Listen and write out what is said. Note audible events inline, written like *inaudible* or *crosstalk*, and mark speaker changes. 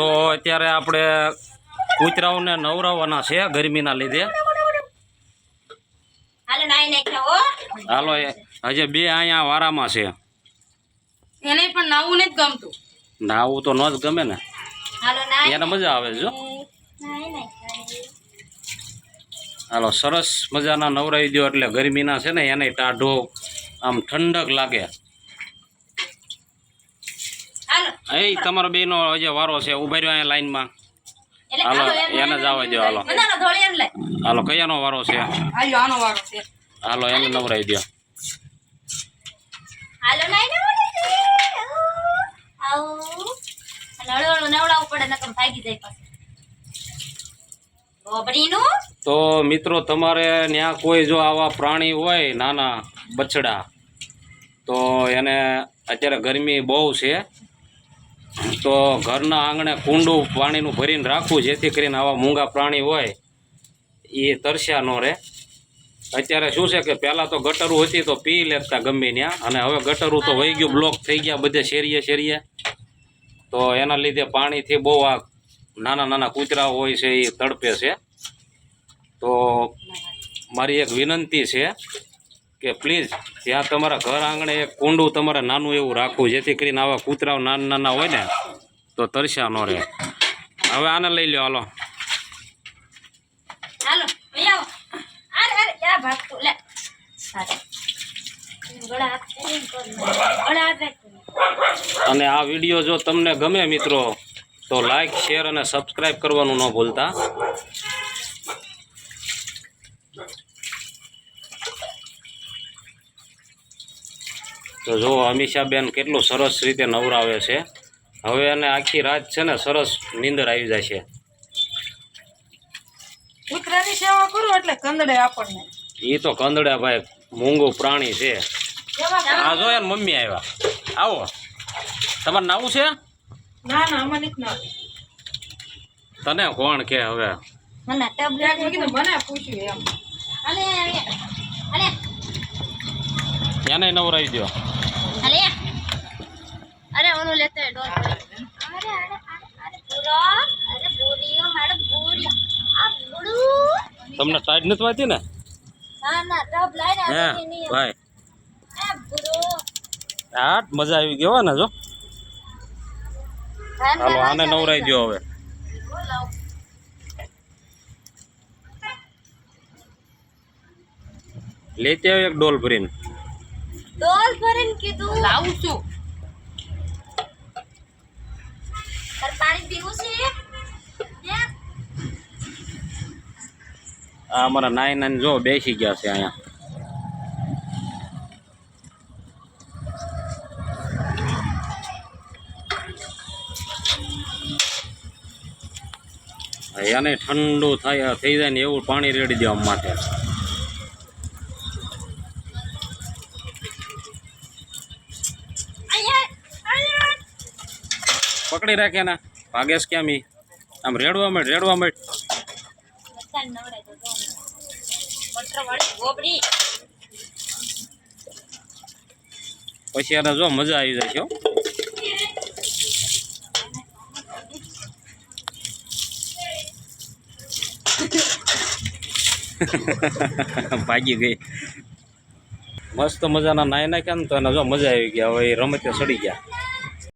Speaker 1: તો અત્યારે આપણે કૂતરાઓને નવરાવવાના છે ગરમીના લીધે.
Speaker 2: હાલો નાઈ નાખ્યા હો.
Speaker 1: હાલો એ હજી બે અહીંયા વારામાં છે.
Speaker 3: એને પણ નાવું નથી ગમતું.
Speaker 1: નાવું તો ન જ ગમે ને. એને મજા આવે જો. હાલો સરસ મજાના નવરાવી દો એટલે ગરમીના છે ને એને ટાઢો આમ ઠંડક લાગે
Speaker 2: હાલો
Speaker 1: એ તમારો બેનો હજી વારો છે ઊભા રહ્યો અહીંયા લાઈનમાં. હાલો, એને જ આવવા દ્યો, હાલો. હાલો કયાનો વારો છે?
Speaker 3: આયો આનો વારો છે.
Speaker 1: હાલો એને નવરાવી દો
Speaker 2: હાલો નાઈ નાખો આવું અને હળવું હળવું નવડાવવું પડે નકર ભાગી જાય પાછું. ગોબડીનું
Speaker 1: તો મિત્રો તમારે ત્યાં કોઈ જો આવા પ્રાણી હોય નાના બછડા તો એને અત્યારે ગરમી બહુ છે. તો ઘરના આંગણે કુંડું પાણીનું ભરીને રાખવું, જેથી કરીને આવા મૂંગા પ્રાણી હોય, એ તરસ્યા ન રહે. અત્યારે શું છે કે પહેલાં તો ગટરું હતી તો પી લેતા ગમે ત્યાં, અને હવે ગટરું તો વહી ગયું, બ્લોક થઈ ગયા, બધે શેરીએ શેરીએ. તો એના લીધે પાણીથી બહુ આ નાના નાના કૂતરાઓ હોય છે, એ તડપે છે. તો મારી એક વિનંતી છે કે પ્લીઝ ત્યાં તમારા ઘર આંગણે એક કુંડું તમારે નાનું એવું રાખવું જેથી કરીને આવા કૂતરાઓ નાના નાના હોય ને તો તરસ્યા ન રહે. હવે આને લઈ લો. હાલો. અને આ વીડિયો જો તમને ગમે મિત્રો તો લાઈક શેર અને સબસ્ક્રાઈબ કરવાનું ન ભૂલતા. તો જો અમીષાબેન કેટલું સરસ રીતે નવરાવે છે. હવે એને આખી રાત છે ને સરસ નીંદર આવી જાય છે.
Speaker 3: કૂતરાની સેવા કરો એટલે કંદડે આપણને.
Speaker 1: એ તો કંદડા ભાઈ મોંઘું પ્રાણી છે. આ જો યાર મમ્મી આવ્યા આવો. તમારે નાવું છે?
Speaker 3: ના ના આમાં નથી ના
Speaker 1: તને કોણ કે હવે?
Speaker 2: મને ટબ
Speaker 3: મને પૂછ્યું એમ.
Speaker 2: અલે
Speaker 1: એને નવરાવી દો
Speaker 2: અલે. અરે ઓલું લેતો ડોલ. અરે અરે અરે અરે પૂરો અરે પૂરીઓ મારે પૂરી આ પૂરું
Speaker 1: તમને ટાઈટ નથી વાતી ને?
Speaker 2: ના ના ટબ લાઈને
Speaker 1: હે
Speaker 2: નહીં
Speaker 1: ભાઈ.
Speaker 2: આ પૂરો
Speaker 1: આ મજા આવી ગયો ને જો. હાલો આને નવરાવી દો હવે. લેતી આવ્યો એક ડોલ ભરીને.
Speaker 2: ડોલ ભરીને કીધું.
Speaker 3: લાવું છું.
Speaker 2: તાર પાણી પીવું છે?
Speaker 1: આ અમારા નાઈ નાન જો બેસી ગયા છે અહીંયા. એને ઠંડુ થાય થઈ જાય ને એવું પાણી રેડી દેવા માટે. પકડી રાખે ના ભાગેશ કેમ ઈ આમ રેડવા માંડ રેડવા માંડ. પછી એને જો મજા આવી જાય છે. *laughs* ભાગી ગઈ. મસ્ત મજાના નાઈ નાખ્યા ને તો એને જો મજા આવી ગયા, હવે એ રમતે સડી ગયા.